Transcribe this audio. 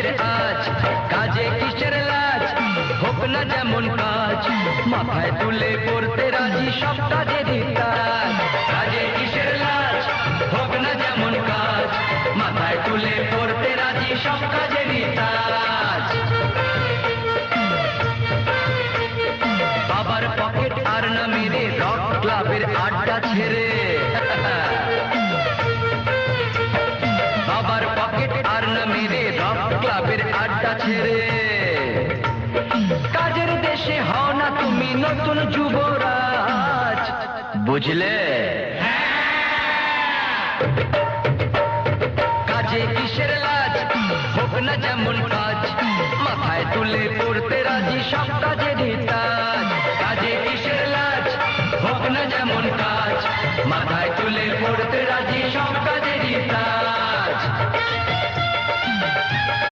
কিসের আজ, কাজে কিসের লাজ? হোক না যেমন কাজ, মাথায় তুলে করতে রাজি সব কাজেরই কাজ কাজে কিসের লাজ? হোক না যেমন কাজ, মাথায় তুলে করতে রাজি সব কাজেরই কাজ বাবার পকেট আর না মেরে রক ক্লাবের আড্ডা ছেড়ে। ক্লাবের আড্ডা ছেড়ে। কাজের দেশে হও না তুমি নতুন যুবরাজ। বুঝলে? কাজে কিসের লাজ? হোক না যেমন কাজ, মাথায় তুলে পড়তে রাজি সব কাজেরই তাজ কাজে কিসের লাজ? হোক না যেমন কাজ, মাথায় তুলে